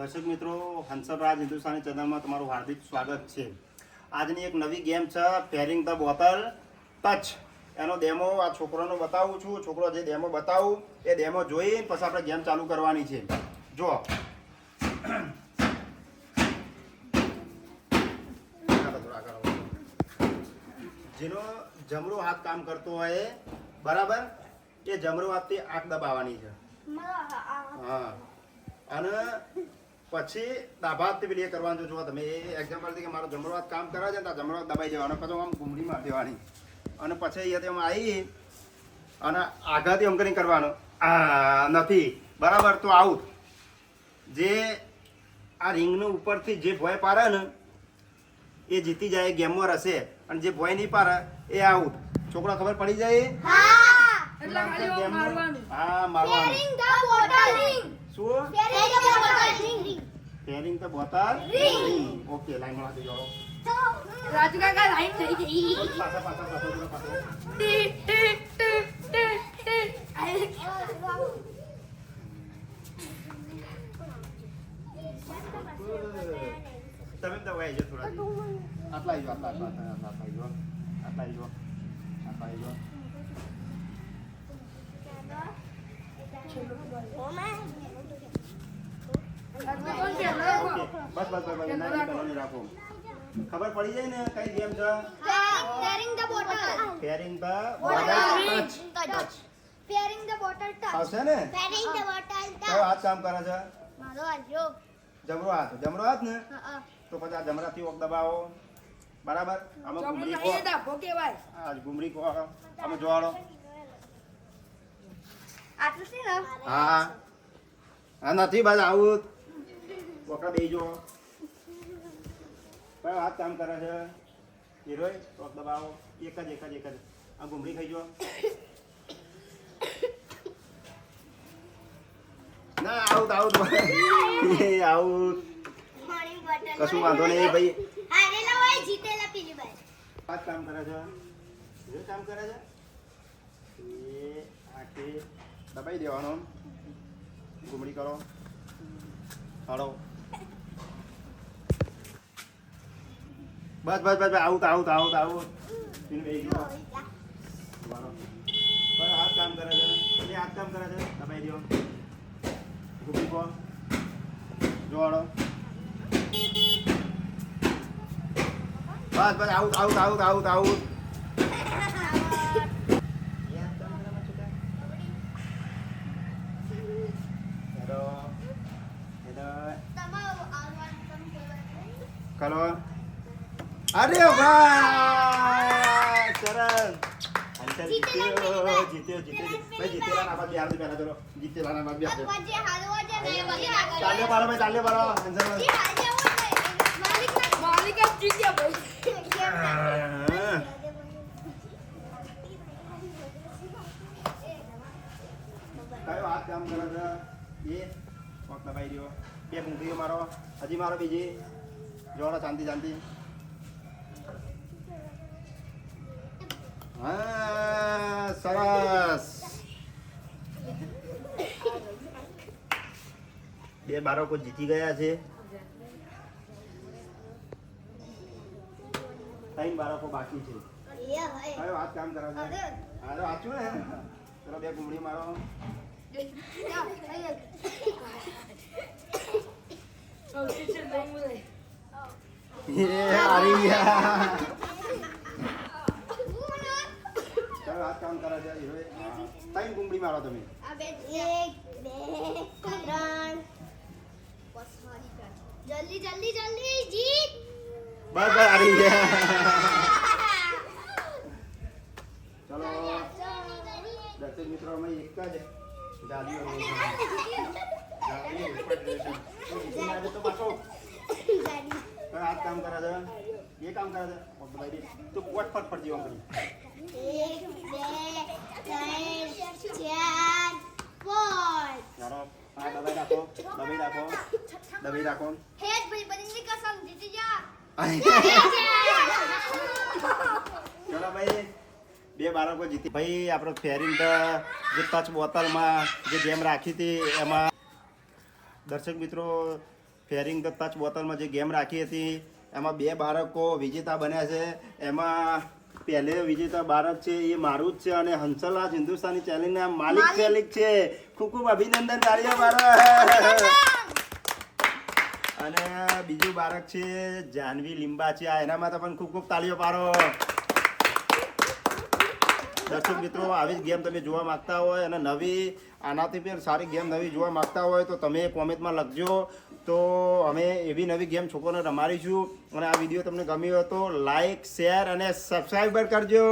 દર્શક મિત્રો હંસરાજ હિન્દુસ્તાની ચેનલમાં તમારું હાર્દિક સ્વાગત છે. આજની એક નવી ગેમ છે પેરિંગ ધ બોટલ ટચ એનો ડેમો આ છોકરાનો બતાવું છું. છોકરો જે ડેમો બતાવું એ ડેમો જોઈ પછી આપણે ગેમ ચાલુ કરવાની છે. જો. જેનો જમણો હાથ કામ કરતો હોય બરાબર? એ જમણો હાથથી આંખ દબાવવાની છે. હા. અને પછી દાભાત પેલી એ કરવાનું જો તમે, એ એક્ઝામ્પલ કે મારો જમણો કામ કરે છે ને, તો દબાઈ દેવાનો પછી આમ ઘૂમડી માર દેવાની અને પછી અહીંયાથી આમ આવી અને આઘાથી એમ કરીને કરવાનું. આ નથી, બરાબર, તો આઉટ. જે આ રિંગનું ઉપરથી જે ભોય પારે ને, એ જીતી જાય ગેમમાં રહેશે અને જે ભોય નહીં પારે એ આઉટ. છોકરા ખબર પડી જાય? એટલે ખાલી આમ મારવાનું હા મારવાનું શું પેરિંગ તો બોતલ Ring. ઓકે લાઈનમાં જાઓ રાજુ કાકા લાઈન થઈ ગઈ પાછા પાછા પાછા જરા પાછા ટી ટી ટી ટી ટી તમે તો વહી જાઓ થોડા આટલા આવી જાઓ આટલા આટલા આટલા આટલા આવી જાઓ આટલા આવી જાઓ આટલા આવી જાઓ રાજુ કોણ છે ઓકે બસ બસ બસ બસ ના પેલો રાખો ખબર પડી જાય ને કઈ ગેમ છે પેરિંગ ધ બોટલ ટચ આવશે ને? કયો હાથ કામ કરે છે? જમણો હાથ જમરો હાથ. ને? તો પછી આ જમણાથી ઓક દબાવો. બરાબર? આમાં ગુમરી કો. આજ ગુમરી કો. આમાં જોવાડો. આટલું છે ને? હા હા. નથી બસ આવું. વખત દઈ જો. કયો હાથ કામ કરે છે? હીરોય ટોપ દબાવો. એક જ એક જ એક જ. આ ઘૂમરી ખાઈ જો ના આઉટ આઉટ. આઉટ. કશું વાંધો નહીં ભાઈ. હાથ કામ કરે છે? હીરો કામ કરે છે? એ આખે દબાઈ દેવાનો ઘૂમડી કરો હળો બસ બસ બસ આવું આવું મારો બસ હાથ કામ કરે છે હાથ કામ કરે છે દબાઈ દો ઘૂમડી કો જોવાડો બસ બસ આવું આઉટ આવું આઉટ આઉટ કરો અરે વાહ સરસ. જીત્યો જીત્યો જીત્યો જીતેલા ના બાદ બિહાર પહેલા ચલો જીતેલા ના બાદ બિહાર ચાલ્યો પાડો ભાઈ ચાલ્યો પાડો. કામ કરે છે? એ પગ દબાઈ રહ્યો. બે ઘૂંઘરીઓ મારો. હજી મારો બીજી. જોડો શાંતિ શાંતિ. હા સરસ. બે બાળકો જીતી ગયા છે. ત્રણ બાળકો બાકી છે. કયો હાથ કામ કરો છે હાલો વાંચું ને. ચલો બે ઘૂંઘરી મારો. ગયા ચાલો કામ કરે છે હીરોએ ત્રણ ઘૂંઘરી મારો તમે જલ્દી જલ્દી જલ્દી જીત બસ બસ ગયા ચલો દર્શક મિત્રો અમે એક જ છે. ગાડી ઉપર જીતીને આજે તો પાછો હાથ કામ કરે છે. એ કામ કરે છે. પગ દબાઈ દે. તો પોટ ફટ ફટ જેવા કરી. એક બે ત્રણ ચાર પાંચ ચાલો હા દબાઈ રાખો દબાઈ રાખો દબાઈ રાખો. હેડ ભાઈ બની કસમ જીતી જા ચલો ભાઈ. બે બાળકો જીતી. ભાઈ આપણે ફેરિંગ જે ટચ બોટલમાં જે ગેમ રાખી હતી એમાં દર્શક મિત્રો ફેરિંગ ધ ટચ બોટલમાં જે ગેમ રાખી હતી એમાં બે બાળકો વિજેતા બન્યા છે. એમાં પહેલે વિજેતા બાળક છે એ મારું જ છે અને હંસલાજ હિન્દુસ્તાની ચેલેન્જના માલિક ચેલિક છે. ખૂબ ખૂબ અભિનંદન તાળીઓ બાળક અને બીજું બાળક છે જાનવી લીંબા છે એના માટે પણ ખૂબ ખૂબ તાળીઓ પાડો. દર્શક મિત્રો, આવી જ ગેમ તમે જોવા માગતા હોય અને નવી આનાથી પણ સારી ગેમ નવી જોવા માંગતા હોય તો તમે કોમેન્ટમાં લખજો. તો અમે એવી નવી ગેમ છોકરોને રમાડીશું અને આ વીડિયો તમને ગમ્યો હતો લાઇક શેર અને સબસ્ક્રાઈબર કરજો.